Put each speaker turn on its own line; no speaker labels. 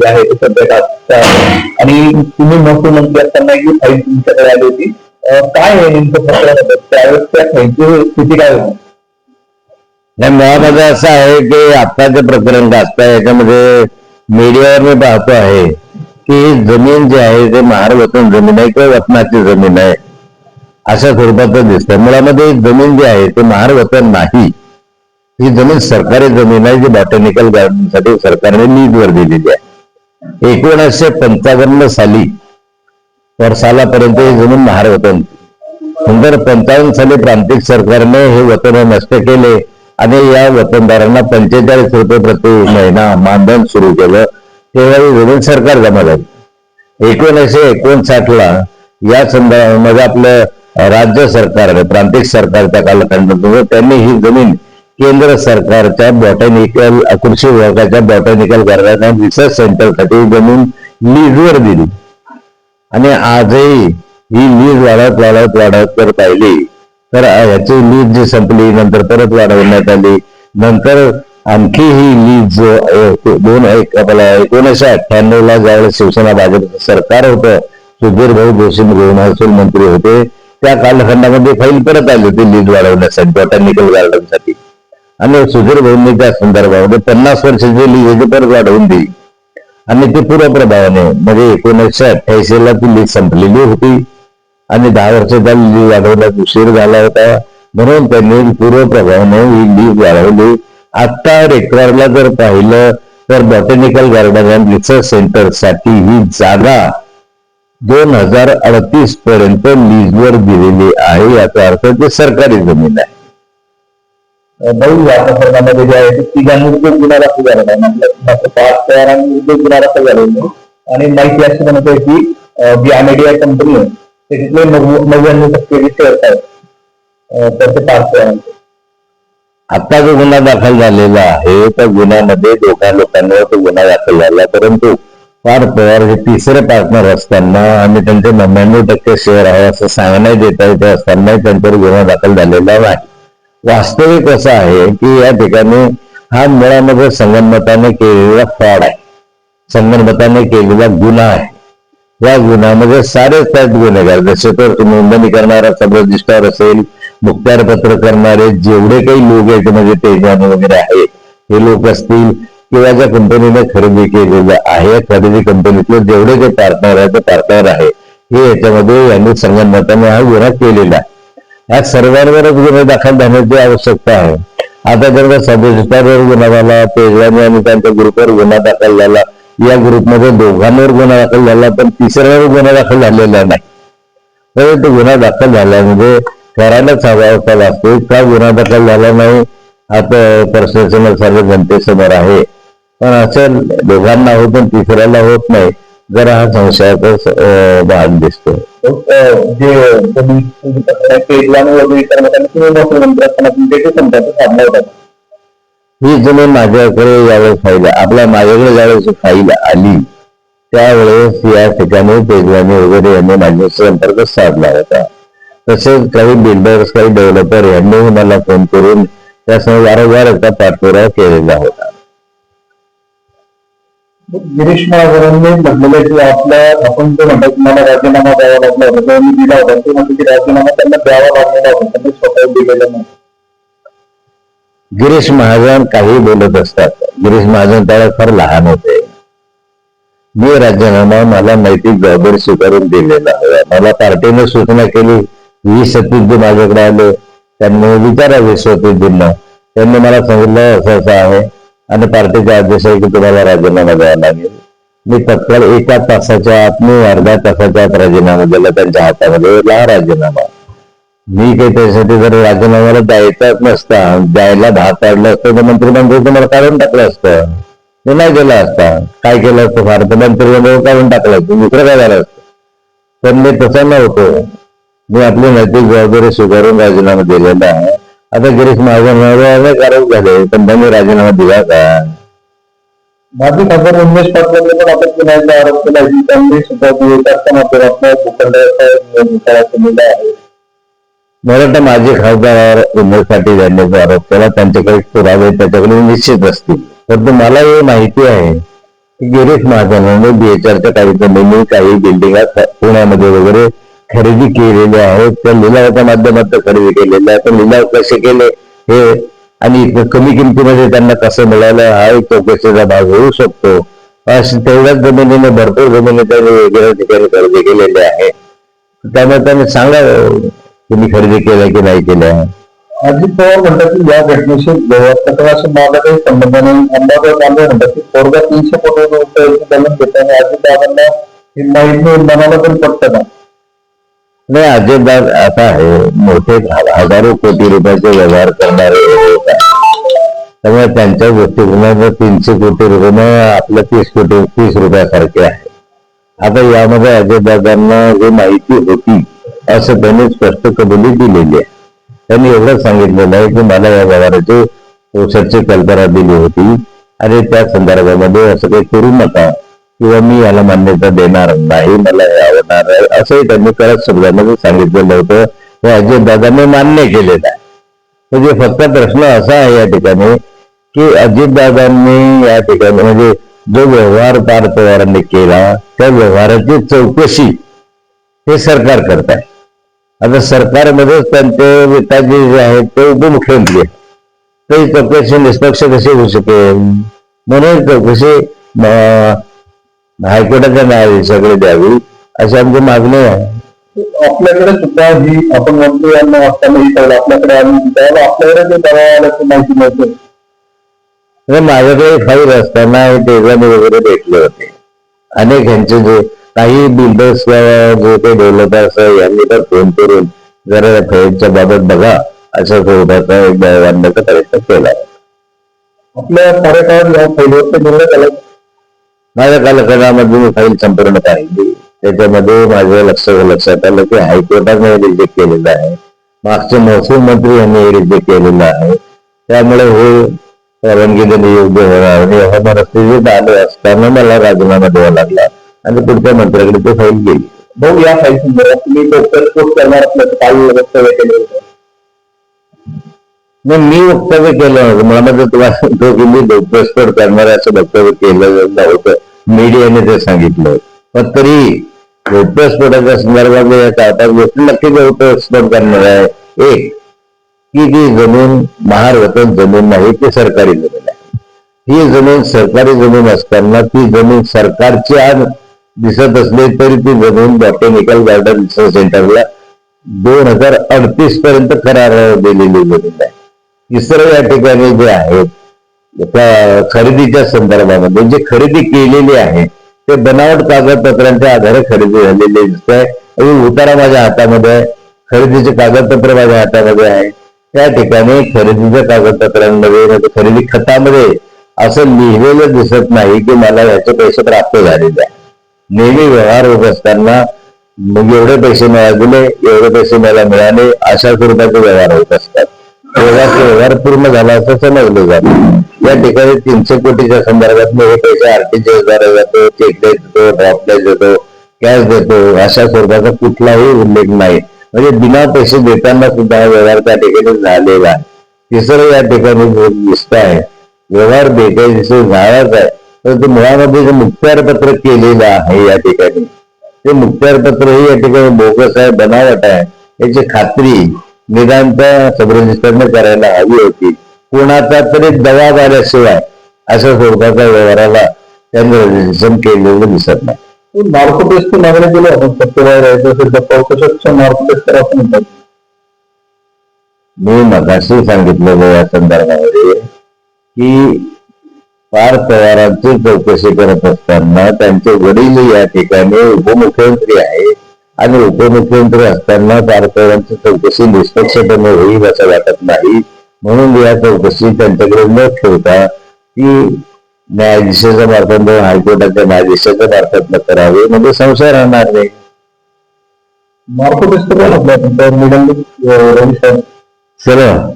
मध्ये आहे ते सध्या आणि तुम्ही महसूल मंत्री असताना ही फाईल तुमच्याकडे आली होती. काय आहे नेमकं प्रकरण त्यावेळेस त्या फाईलची स्थिती काय होती?
नाही मुळामध्ये असं आहे की आत्ताचे प्रकरण गाजता याच्यामध्ये मीडियावर मी पाहतो आहे की जमीन जी आहे ते महार वतन जमीन आहे किंवा वतनाची जमीन आहे अशा स्वरूपाचं दिसतंय. मुळामध्ये जमीन जी आहे ते महार वतन नाही. ही जमीन सरकारी जमीन आहे जी बॉटॅनिकल गार्डनसाठी सरकारने लीजवर दिलेली आहे. एकोणीसशे पंचावन्न साली वर्षालापर्यंत ही जमीन महार वतन नंतर पंचावन्न साली प्रांतिक सरकारने हे वतन नष्ट केले आणि या वतनदारांना पंचेचाळीस रुपये प्रति महिना मानधन सुरू केलं. तेव्हा जमीन सरकार जमा झाली. एकोणीसशे एकोणसाठ ला या संदर्भामध्ये आपलं राज्य सरकारने प्रांतिक सरकारच्या कालखंडात त्यांनी ही जमीन केंद्र सरकारच्या बॉटॅनिकल कृषी विभागाच्या बॉटॅनिकल गार्डन रिसर्च सेंटरसाठी जमीन लीजवर दिली. आणि आजही ही लीज वाढत वाढत वाढत तर पाहिली तर ह्याची लीज जी संपली नंतर परत वाढवण्यात आली. नंतर आणखी ही लीज दोन एक आपला एकोणीसशे अठ्ठ्याण्णव ला ज्यावेळेस शिवसेना भाजप सरकार होतं सुधीर भाऊ जोशी महसूल मंत्री होते त्या कालखंडामध्ये फाईल परत आली होती लीज वाढवण्यासाठी बॉटॅनिकल गार्डनसाठी आणि सुधीर भाऊंनी त्या संदर्भामध्ये पन्नास वर्षाची लीज आहे वाढवून दिली आणि ती पूर्वप्रभावाने म्हणजे एकोणीसशे अठ्ठ्याऐंशी ला ती लीज संपलेली होती. आणि दहा वर्षाचा लीज वाढवण्यात उशीर झाला होता. म्हणून त्यांनी पूर्वप्रभावाने ही लीज वाढवली. आता रेकॉर्डला जर पाहिलं तर बॉटॅनिकल गार्डन अँड रिसर्च सेंटरसाठी ही जागा दोन हजार अडतीस पर्यंत लीजवर दिलेली आहे. याचा अर्थ ते सरकारी जमीन आहे.
भाऊ या प्रकरणामध्ये जे म्हणजे आहे ते तिघांविरुद्ध गुन्हा दाखल झालेला आहे मात्र पाच तयारांविरुद्ध गुन्हा दाखल झालेला नाही आणि माहिती अशी म्हणत आहे की जी अमेडिया कंपनी आहे त्याच्यातले नव्याण्णव टक्के जे शेअर्स आहेत अं, तर ते पाच तयारांचे
आता जो गुन्हा दाखल झालेला आहे त्या गुन्ह्यामध्ये दोघा लोकांवर तो गुन्हा दाखल झाला. परंतु फार पवार हे तिसरे पार्टनर असताना आणि त्यांचे नव्याण्णव टक्के शेअर आहे असं सांगण्यात येत आहे. ते असताना त्यांच्यावर गुन्हा दाखल झालेला नाही. वास्तविक असं आहे की या ठिकाणी हा मुळामध्ये संगणमताने केलेला फ्रॉड आहे. संगणमताने केलेला गुन्हा आहे. या गुन्ह्यामध्ये सारेच त्यात गुन्हेगार जसे तर नोंदणी करणारा सब रजिस्ट्रार असेल मुक्तार पत्र करणारे जेवढे काही लोक आहेत म्हणजे तेजवान वगैरे आहे हे लोक असतील किंवा ज्या कंपनीने खरेदी केलेलं आहे खरेदी कंपनीतले जेवढे काही पार्टनर आहे ते पार्टनर आहे हे याच्यामध्ये यांनी संगणमताने हा गुन्हा केलेला आहे. या सर्वांवरच गुन्हे दाखल होण्याची आवश्यकता आहे. आता जर सब गुन्हा झाला पेजवानी आणि त्यांच्या ग्रुपवर गुन्हा दाखल झाला या ग्रुपमध्ये दोघांवर गुन्हा दाखल झाला पण तिसऱ्यावर गुन्हा दाखल झालेला नाही. परंतु गुन्हा दाखल झाल्यामध्ये करायलाच हवा होता वास्तविक. का गुन्हा दाखल झाला नाही? आता प्रशासन सर्व जनतेसमोर आहे. पण असं दोघांना होत पण तिसऱ्याला होत नाही जरा हा संशयाचा भाग दिसतो.
जे साधला होता
ही जमीन माझ्याकडे यावेळेस फाईल आपल्या माझ्याकडे ज्यावेळेस फाईल आली. त्यावेळेस या ठिकाणी पेजवानी वगैरे यांनी माझ्याशी संपर्क साधला होता. तसेच काही बिल्डर्स काही डेव्हलपर यांनीही मला फोन करून त्यासमोर वारंवार एकदा पाठपुरावा केलेला होता.
गिरीश महाजनांनी म्हटलेलं की आपल्या आपण जो म्हणतात तुम्हाला राजीनामा द्यावा लागला होता मी दिला होता ते म्हणतो की राजीनामा त्यांना द्यावा लागलेला होता त्यांनी स्वतः दिलेला नाही.
गिरीश महाजन काही बोलत असतात. गिरीश महाजन त्याला फार लहान होते. मी राजीनामा मला नैतिक जबाबदारी स्वीकारून दिलेला हवा मला पार्टीने सूचना केली वीस सतीश माझ्याकडे आले त्यांनी विचारावे सतीशजींना त्यांनी मला सांगितलं असं असं आहे. आणि पार्टीचे अध्यक्ष आहे की तुम्हाला राजीनामा द्यावा लागेल. मी तत्काळ एका तासाच्या आत मी अर्ध्या तासाच्या आत राजीनामा दिला त्यांच्या हातामध्ये ला राजीनामा. मी काही त्यासाठी जर राजीनाम्याला द्यायचाच नसता द्यायला भाग पाडलं असतं तर मंत्रिमंडळ तुम्हाला काढून टाकलं असतं. ते नाही केलं असता. काय केलं असतं? फार तर मंत्रिमंडळ काढून टाकलं असतं. दुसरं काय झालं असतं? पण मी तसं नव्हतो. मी आपली नैतिक जबाबदारी स्वीकारून राजीनामा दिलेला आहे. आता गिरीश महाजन झाले पण त्यांनी राजीनामा दिला का
माजी खासदार उमेश पाटलांनी पण आपण आरोप केला की त्यांनी सुद्धा आहे
मला वाटतं माझे खासदार जो आरोप केला त्यांच्याकडे पुरावे त्याच्याकडे निश्चित असतील परंतु मला हे माहिती आहे गिरीश महाजनाने बीएचआरच्या जमिनी काही बिल्डिंगा पुण्यामध्ये वगैरे खरेदी केलेल्या आहेत. त्या लिलावाच्या माध्यमातून खरेदी केलेल्या आहे तर लिलाव कसे केले हे आणि कमी किमतीमध्ये त्यांना कसं मिळालं हा एक चौकशीचा भाग होऊ शकतो. अशी तेवढ्याच जमिनीने भरपूर जमिनी त्यांनी वेगवेगळ्या ठिकाणी खरेदी केलेल्या आहे. त्यामुळे त्यांनी सांगा तुम्ही खरेदी केल्या की नाही केल्या?
अजित पवार म्हणतात की या घटनेशी व्यवस्थापनाशी माझा काही संबंध नाही. अंबादास दानवे म्हणतात की पोरगा तीनशे कोटी रुपयाची जमीन देताना अजित दादांना ही माहिती मनाला पण पटत ना
नाही अजिबात आता आहे मोठे हजारो कोटी रुपयाचे व्यवहार करणारे लोक त्यामुळे त्यांच्या दृष्टिकोनात तीनशे कोटी रुपये आपलं आपल्या तीस कोटी तीस रुपयासारखे आहे. आता यामध्ये अजयदादांना जी माहिती होती असं त्यांनी स्पष्ट कबुली दिलेली आहे. त्यांनी एवढंच सांगितलेलं आहे की मला या व्यवहाराची पोषटची कल्पना दिली होती. आणि त्या संदर्भामध्ये असं काही करू नका. किंवा मी याला मान्यता देणार नाही मला हे आवडणार आहे असंही त्यांनी करत शब्दामध्ये सांगितलेलं होतं. हे अजितदादांनी मान्य केलेलं आहे. म्हणजे फक्त प्रश्न असा आहे या ठिकाणी की अजितदादांनी या ठिकाणी म्हणजे जो व्यवहार पार पवारांनी केला त्या व्यवहाराची चौकशी हे सरकार करत आहे. आता सरकारमध्येच त्यांचे नेताजी जे आहेत ते उपमुख्यमंत्री आहेत. तर चौकशी निष्पक्ष कशी होऊ शकेल? म्हणून चौकशी हायकोर्टाच्या न्यायाधीशाकडे द्यावी अशी आमची मागणी आहे.
आपल्याकडे सुद्धा ही आपण मंत्री यांना असताना ही सगळं आपल्याकडे आली त्यावेळेला आपल्याकडे जे दबाव आल्याची माहिती मिळते.
म्हणजे माझ्याकडे फाईल असताना हे तेजाने वगैरे भेटले होते. अनेक यांचे जे काही बिल्डर्स जे काही डेव्हलपर्स यांनी तर फोन करून जरा या फाईलच्या बाबत बघा अशा स्वरूपाचा एक आणण्याचा प्रयत्न केला.
आपल्या कार्यकाळात या पहिल्यावर निर्णय झाला.
माझ्या कालखंडामध्ये मी फाईल संपूर्ण पाहिली त्याच्यामध्ये माझ्या लक्ष लक्षात आलं की हायकोर्टाने रिजेक्ट केलेलं आहे. मागचे महसूल मंत्री यांनी रिजेक्ट केलेलं आहे. त्यामुळे हे परवानगी देणे योग्य होणार आणि ह्या परिस्थितीत आले असताना मला राजीनामा द्यावा लागला. आणि पुढच्या मंत्र्याकडे ते फाईल गेली.
भाऊ या फाईल संदर्भात तुम्ही डॉक्टर कोर्ट करणार असल्याचं काल वक्तव्य केलं होतं
मग मी वक्तव्य केलं नव्हतं मला म्हणजे तुम्हाला मी डोकस्फोट करणार असं वक्तव्य केलं होतं. मीडियाने ते सांगितलं. पण तरी घोटस्फोटाच्या संदर्भात या चार पाच गोष्टी नक्की घोटस्फोट करणार आहे. एक की जी जमीन महार वतन जमीन नाही ती सरकारी जमीन आहे. ही जमीन सरकारी जमीन असताना ती जमीन सरकारची आज दिसत असली तरी ती जमीन बॉटॅनिकल गार्डन रिसर्च सेंटरला दोन हजार अडतीस पर्यंत करार दिलेली जमीन आहे. तिसरं या ठिकाणी जे आहे त्या खरेदीच्या संदर्भामध्ये जे खरेदी केलेली आहे ते बनावट कागदपत्रांच्या आधारे खरेदी झालेली दिसत आहे. आणि उतारा माझ्या हातामध्ये आहे. खरेदीचे कागदपत्र माझ्या हातामध्ये आहे. त्या ठिकाणी खरेदीच्या कागदपत्रांमध्ये म्हणजे खरेदी खतामध्ये असं लिहिलेलं दिसत नाही की मला याचे पैसे प्राप्त झालेले आहे. नेहमी व्यवहार होत असताना मग एवढे पैसे मला दिले एवढे पैसे मला मिळाले अशा स्वरूपाचे व्यवहार होत असतात. व्यवहार पूर्ण झाला असं समजलं जात. या ठिकाणी तीनशे कोटीच्या संदर्भात हे पैसे आरटीजीएसद्वारे जातो चेक देतो ड्रॉप देतो कॅश देतो अशा स्वरूपाचा कुठलाही उल्लेख नाही. म्हणजे बिना पैसे देताना सुद्धा हा व्यवहार त्या ठिकाणी झालेला आहे. तिसरं या ठिकाणी दिसत आहे व्यवहार बेकायदेशीर झालाच आहे. परंतु मुळामध्ये जे मुख्यारपत्र केलेलं आहे या ठिकाणी ते मुक्तार पत्र हे या ठिकाणी बोगस आहे बनावट आहे. याची खात्री निदानता सब रजिस्टरने करायला हवी होती. कोणाचा तरी दबाव आल्याशिवाय अशा स्वरूपाच्या व्यवहाराला त्यांनी रजिस्ट्रेशन केलेलं दिसत नाही.
मार्को टेस्ट मागणी केली आपण सत्यवाय राहायचं असेल तर म्हणतात
मी मगाशी सांगितलेलं या संदर्भामध्ये की पार पवारांची चौकशी करत असताना त्यांचे वडील या ठिकाणी उपमुख्यमंत्री आहे आणि उपमुख्यमंत्री असताना पार पवारांची चौकशी निष्पक्षपणे होईल असं वाटत नाही. म्हणून या चौकशी त्यांच्याकडे न ठेवता ती न्यायाधीशाच्या मार्फत हायकोर्टाच्या न्यायाधीशाच्या मार्फत करावी म्हणजे संशय राहणार नाही.
मार्को टेस्ट करा आपल्या
सर्व